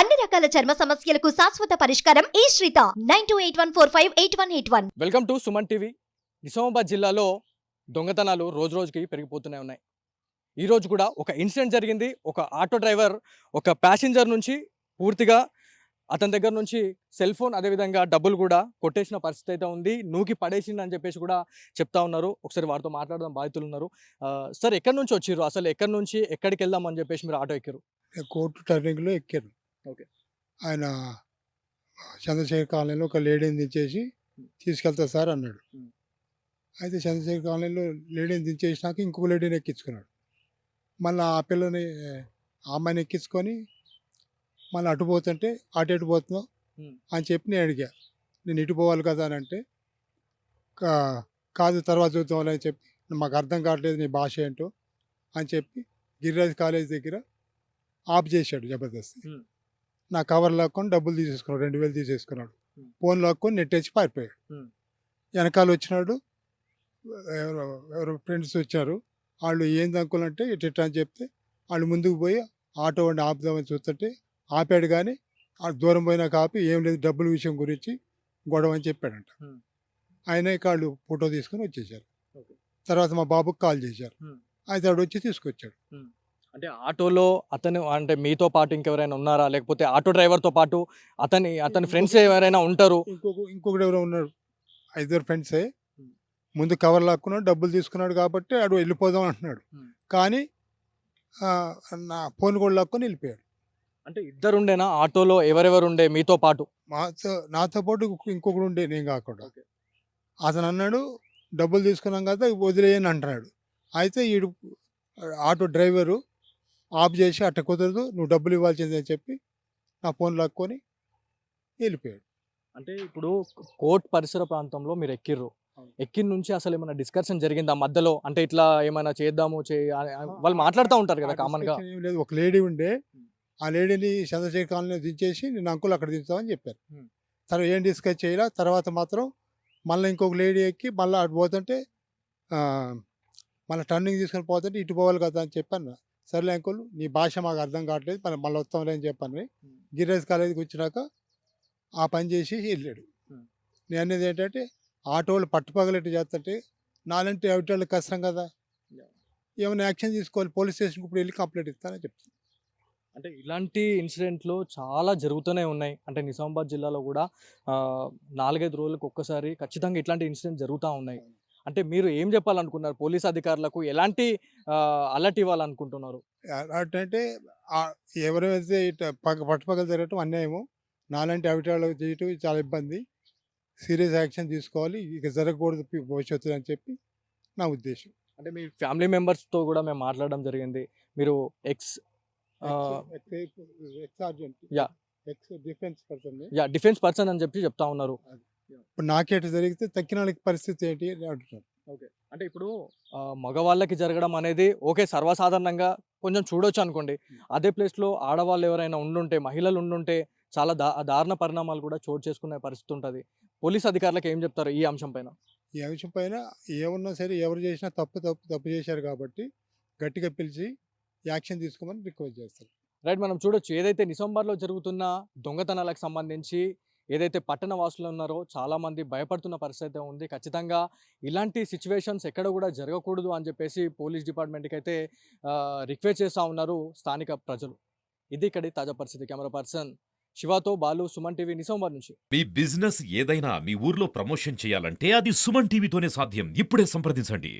అన్ని రకాల చర్మ సమస్యలకు శాశ్వత పరిష్కారం ఈ శ్రీత. Nine two eight one four five eight one eight one. Welcome to Suman TV. Nizamabad జిల్లాలో దొంగతనాలు రోజు రోజుకి పెరిగిపోతూనే ఉన్నాయి. ఈ రోజు కూడా ఒక ఇన్సిడెంట్ జరిగింది. ఒక ఆటో డ్రైవర్ ఒక ప్యాసింజర్ నుంచి పూర్తిగా అతని దగ్గర నుంచి సెల్ ఫోన్ అదేవిధంగా డబ్బులు కూడా కొట్టేసిన పరిస్థితి అయితే ఉంది. నూకి పడేసింది అని చెప్పేసి కూడా చెప్తా ఉన్నారు. ఒకసారి వారితో మాట్లాడదాం బాధితులు ఉన్నారు. సార్ ఎక్కడి నుంచి వచ్చిర్రు? అసలు ఎక్కడి నుంచి ఎక్కడికి వెళ్దాం అని చెప్పేసి మీరు ఆటో ఎక్కారు? కోర్టు టర్నింగ్లో ఎక్కారు. ఆయన చంద్రశేఖర్ కాలనీలో ఒక లేడీని దించేసి తీసుకెళ్తా సార్ అన్నాడు. అయితే చంద్రశేఖర్ కాలనీలో లేడీని దించేసినాక ఇంకొక లేడీని ఎక్కించుకున్నాడు మళ్ళీ ఆ పిల్లని ఆ అమ్మాయిని ఎక్కించుకొని మళ్ళీ అటు పోతుంటే అటు ఎటు పోతున్నావు. అని చెప్పి నేను అడిగా నేను ఇటు పోవాలి కదా అని అంటే "కా- కాదు తర్వాత చూద్దాం అని చెప్పి మాకు అర్థం కావట్లేదు నీ భాష ఏంటో అని చెప్పి గిరిరాజ్ కాలేజ్ దగ్గర ఆఫ్ చేశాడు జబర్దస్త్. నా కవర్ లాక్కొని డబ్బులు తీసేసుకున్నాడు రెండు వేలు తీసేసుకున్నాడు. ఫోన్ లాక్కొని నెట్టేసి పారిపోయాడు. వెనకాల వచ్చినాడు ఎవరో ఎవరో ఫ్రెండ్స్ వచ్చారు వాళ్ళు ఏంది అంకుల్ అంటే ఇటు ఇట్లా అని చెప్తే వాళ్ళు ముందుకు పోయి ఆటో వాడిని ఆపుదామని చూస్తుంటే ఆపాడు కానీ దూరం పోయినాక ఆపి ఏం లేదు డబ్బుల విషయం గురించి గొడవ అని చెప్పాడంట. ఆయన వాళ్ళు ఫోటో తీసుకొని వచ్చేసారు. తర్వాత మా బాబుకి కాల్ చేశారు. అయితే ఆడు వచ్చి తీసుకొచ్చాడు అంటే ఆటోలో అతను అంటే మీతో పాటు ఇంకెవరైనా ఉన్నారా? లేకపోతే ఆటో డ్రైవర్తో పాటు అతని అతని ఫ్రెండ్స్ ఎవరైనా ఉంటారు? ఇంకొక ఇంకొకటి ఎవరో ఉన్నాడు. ఐదుగురు ఫ్రెండ్సే. ముందు కవర్ లాక్కున్నాడు డబ్బులు తీసుకున్నాడు కాబట్టి ఆడు వెళ్ళిపోదాం అంటున్నాడు. కానీ నా ఫోన్ కూడా లాక్కొని వెళ్ళిపోయాడు. అంటే ఇద్దరుండేనా? ఆటోలో ఎవరెవరు ఉండే మీతో పాటు? మాతో నాతో పాటు ఇంకొక- ఇంకొకడు ఉండే నేను కాకుండా. అతను అన్నాడు డబ్బులు తీసుకున్నాం కదా వదిలేయని అంటున్నాడు. అయితే ఈడు ఆటో డ్రైవరు ఆఫ్ చేసి అట్ట కుదరదు నువ్వు డబ్బులు ఇవ్వాల్సిందే అని చెప్పి నా ఫోన్ లాక్కొని వెళ్ళిపోయాడు. అంటే ఇప్పుడు కోర్ట్ పరిసర ప్రాంతంలో మీరు ఎక్కిర్రు. ఎక్కిన నుంచి అసలు ఏమైనా డిస్కషన్ జరిగిందా మధ్యలో? అంటే ఇట్లా ఏమైనా చేద్దాము చే వాళ్ళు మాట్లాడుతూ ఉంటారు కదా ఆ కామన్గా. discussion ఏం లేదు. ఒక లేడీ ఉండే. ఆ లేడీని చంద్రశేఖర్ కాలనీలో దించేసి నేను అంకుల్ అక్కడ దించుతామని చెప్పారు. తర్వాత ఏం డిస్కస్ చేయాల? తర్వాత మాత్రం మళ్ళీ ఇంకొక లేడీ ఎక్కి మళ్ళీ అటు పోతుంటే మళ్ళీ టర్నింగ్ తీసుకొని పోతుంటే ఇటు పోవాలి కదా అని చెప్పాను సర్లే అంకుల్ నీ భాష మాకు అర్థం కావట్లేదు మరి మళ్ళీ వస్తాంలే అని చెప్పాను. గిరిరాజ్ కాలేజీకి వచ్చినాక ఆ పని చేసి వెళ్ళాడు. నేను అనేది ఏంటంటే ఆటోలు పట్టుపగలెట్టు చేస్తుంటే నాలంటి అవిటాళ్ళు కష్టం కదా. ఏమైనా యాక్షన్ తీసుకోవాలి పోలీస్ స్టేషన్కి ఇప్పుడు వెళ్ళి కంప్లైంట్ ఇస్తానని చెప్తాను అంటే ఇలాంటి ఇన్సిడెంట్లు చాలా జరుగుతూనే ఉన్నాయి. అంటే నిజామాబాద్ జిల్లాలో కూడా నాలుగైదు రోజులకు ఒక్కసారి ఖచ్చితంగా ఇట్లాంటి ఇన్సిడెంట్ జరుగుతూ ఉన్నాయి. అంటే మీరు ఏం చెప్పాలనుకున్నారు పోలీస్ అధికారులకు ఎలాంటి అలర్ట్ ఇవ్వాలనుకుంటున్నారు అంటే ఎవరైతే పట్టుపక్కల జరగటం అన్యాయము నాలాంటి అవిటాలు చేయటం చాలా ఇబ్బంది సీరియస్ యాక్షన్ తీసుకోవాలి ఇక జరగకూడదు భవిష్యత్తులో అని చెప్పి నా ఉద్దేశం అంటే మీ ఫ్యామిలీ మెంబర్స్తో కూడా మేము మాట్లాడడం జరిగింది మీరు ఎక్స్. ఎక్స్ డిఫెన్స్ పర్సన్ యా డిఫెన్స్ పర్సన్ అని చెప్పి చెప్తా ఉన్నారు ఇప్పుడు నాకేట జరిగితే తక్కిన పరిస్థితి ఏంటి అని అంటున్నారు. అంటే ఇప్పుడు మగవాళ్ళకి జరగడం అనేది ఓకే సర్వసాధారణంగా కొంచెం చూడొచ్చు అనుకోండి. అదే ప్లేస్లో ఆడవాళ్ళు ఎవరైనా ఉండుంటే మహిళలు ఉండుంటే చాలా దా దారుణ పరిణామాలు కూడా చోటు చేసుకునే పరిస్థితి ఉంటుంది. పోలీస్ అధికారులకు ఏం చెప్తారు ఈ అంశం పైన? ఈ అంశం పైన ఏమన్నా సరే ఎవరు చేసినా తప్పు తప్పు తప్పు చేశారు కాబట్టి గట్టిగా పిలిచి యాక్షన్ తీసుకోమని రిక్వెస్ట్ చేస్తారు. రైట్ మనం చూడొచ్చు. ఏదైతే నిజామాబాద్లో జరుగుతున్న దొంగతనాలకు సంబంధించి ఏదైతే పట్టణ వాసులు ఉన్నారో చాలామంది భయపడుతున్న పరిస్థితి ఉంది. ఖచ్చితంగా ఇలాంటి సిచ్యువేషన్స్ ఎక్కడ కూడా జరగకూడదు అని చెప్పేసి పోలీస్ డిపార్ట్మెంట్కి అయితే రిక్వెస్ట్ చేస్తూ ఉన్నారు స్థానిక ప్రజలు. ఇది ఇక్కడి తాజా పరిస్థితి. కెమెరా పర్సన్ శివాతో బాలు సుమన్ టీవీ నిజామాబాద్ నుంచి. మీ బిజినెస్ ఏదైనా మీ ఊర్లో ప్రమోషన్ చేయాలంటే అది సుమన్ టీవీతోనే సాధ్యం. ఇప్పుడే సంప్రదించండి.